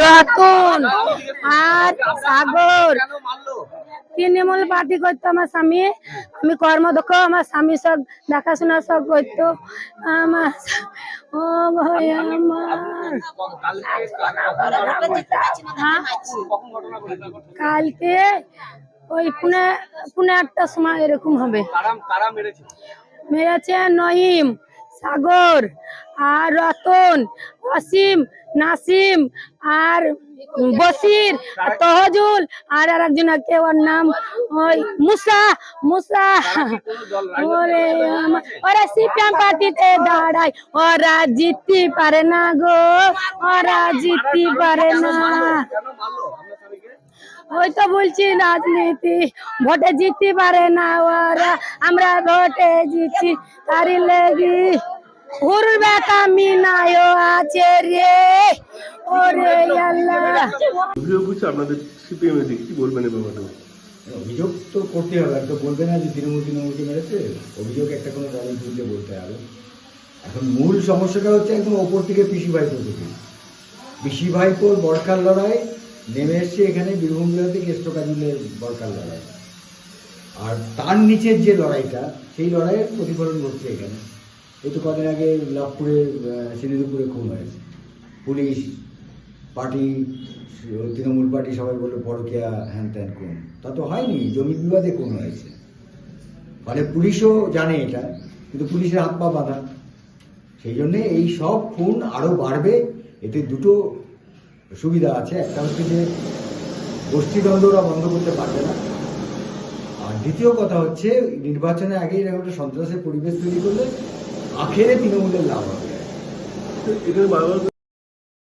রতন আর সাগর। তৃণমূল পার্টি করতো আমার স্বামী। আমি কর্মদক্ষ আমার স্বামী সব দেখাশোনা সব করতো। আমার ও ভাই আমার? কালকে ওই পুনে পুনে একটা সময় এরকম হবে। মেরেছে নঈম। সাগর, আর রতন, অসীম, নাসিম, আর বসির তহজুল, আর আর একজন কে ওর নাম ওই মুসা মুসা। ওরে ওরা সিপিএম পার্টিতে দাঁড়ায়, ওরা জিততে পারে না গো, ওরা জিততে পারে না। ওই তো বলছি রাজনীতি ভোটে জিততে পারে না ওরা। আমরা ভোটে জিতছি তারি লেগি উড়বে কামিনায়ও আছে রে। ওরে আল্লাহ। অভিযোগ হচ্ছে আপনাদের সিপিএম এ কি বলবেন এ ব্যাপারে? অভিযোগ তো করতে হবে আর তো বলবে না যে তৃণমূল তৃণমূলকে মেরেছে। অভিযোগ একটা কোনো দলের বিরুদ্ধে বলতে হবে। এখন মূল সমস্যাটা হচ্ছে একদম ওপর থেকে পিসি ভাইপো থেকে পিসি ভাইপোর বরকার লড়াই নেমে এসছে এখানে, বীরভূম জেলাতে কেষ্ট কাজুলের বরকার লড়াই। আর তার নিচের যে লড়াইটা, সেই লড়াইয়ের প্রতিফলন ঘটছে এখানে। এই তো কদিন আগে লাভপুরে সিলিদুপুরে খুন হয়েছে। পুলিশ পার্টি, তৃণমূল পার্টি সবাই বলল, পরকিয়া, হ্যান ত্যান কোন তা তো হয়নি, জমি বিবাদে কোন হয়েছে। ফলে পুলিশও জানে এটা, কিন্তু পুলিশের হাত পা বাঁধা। সেই জন্যে এই সব খুন আরও বাড়বে। এতে দুটো সুবিধা আছে, একটা হচ্ছে যে গোষ্ঠীদ্বন্দ্ব ওরা বন্ধ করতে পারবে না। আর দ্বিতীয় কথা হচ্ছে, নির্বাচনে আগে এরকম একটা সন্ত্রাসের পরিবেশ তৈরি করলে আখেরে তৃণমূলের লাভ হবে।